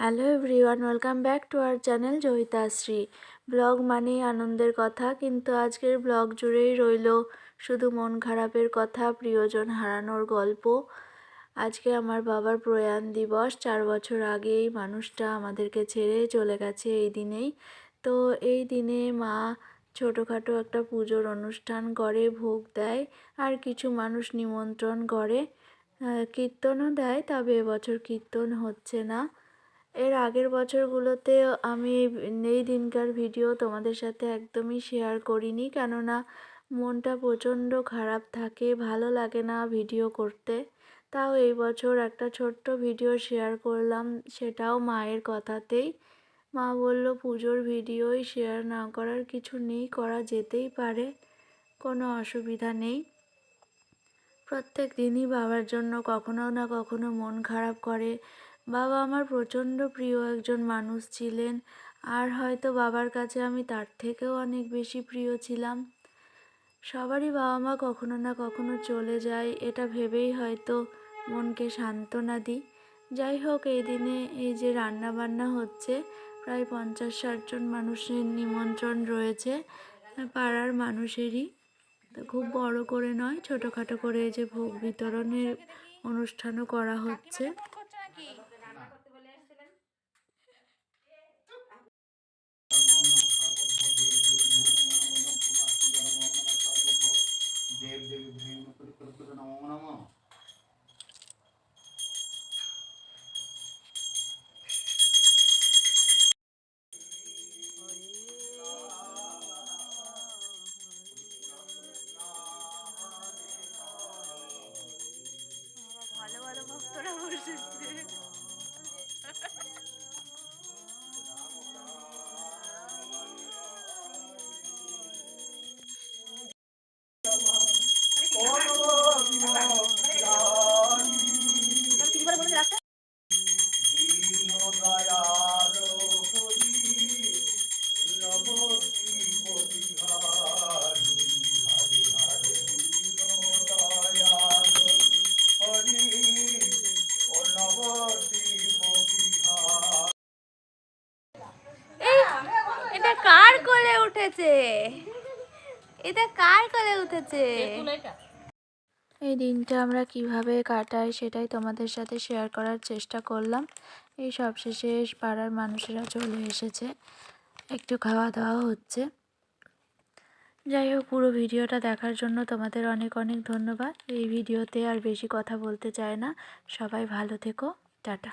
Hello everyone, welcome back to our channel Joyitashree blog মানেই আনন্দের কথা, কিন্তু আজকের ব্লগ জুড়েই রইল শুধু মন খারাপের কথা, প্রিয়জন হারানোর গল্প। আজকে আমার বাবার প্রয়াণ দিবস, চার বছর আগে এই মানুষটা আমাদেরকে ছেড়ে চলে গেছে এই দিনেই। তো এই দিনে মা ছোটোখাটো একটা পুজোর অনুষ্ঠান করে, ভোগ দেয় আর কিছু মানুষ নিমন্ত্রণ করে। কীর্তনও দেয়, তবে এবছর কীর্তন হচ্ছে না। এর আগের বছরগুলোতে আমি এই দিনকার ভিডিও তোমাদের সাথে একদমই শেয়ার করিনি। কেননা মনটা প্রচণ্ড খারাপ থাকে, ভালো লাগে না ভিডিও করতে। তাও এই বছর একটা ছোট্ট ভিডিও শেয়ার করলাম, সেটাও মায়ের কথাতেই। মা বলল, পুজোর ভিডিওই শেয়ার না করার কিছু নেই, করা যেতেই পারে, কোনো অসুবিধা নেই। প্রত্যেক দিনই বাবার জন্য কখনো না কখনো মন খারাপ করে বাবা আমার প্রচণ্ড প্রিয় একজন মানুষ ছিলেন, আর হয়তো বাবার কাছে আমি তার থেকেও অনেক বেশি প্রিয় ছিলাম। সবারই বাবা মা কখনো না কখনো চলে যায়, এটা ভেবেই হয়তো মনকে সান্ত্বনা দিই। যাই হোক, এই দিনে এই যে রান্না বান্না হচ্ছে, প্রায় পঞ্চাশ ষাটজন মানুষের নিমন্ত্রণ রয়েছে, পাড়ার মানুষেরই। তো খুব বড় করে নয়, ছোটোখাটো করে এই যে ভোগ বিতরণের অনুষ্ঠানও করা হচ্ছে। উঠেছে? এটা কার কোলে উঠেছে? এই দিনটা আমরা কীভাবে কাটাই সেটাই তোমাদের সাথে শেয়ার করার চেষ্টা করলাম। এই সব শেষে পাড়ার মানুষেরা চলে এসেছে। একটু খাওয়া দাওয়া হচ্ছে। যাই হোক পুরো ভিডিওটা দেখার জন্য তোমাদের অনেক অনেক ধন্যবাদ। এই ভিডিওতে আর বেশি কথা বলতে চায় না। সবাই ভালো থেকো। টাটা।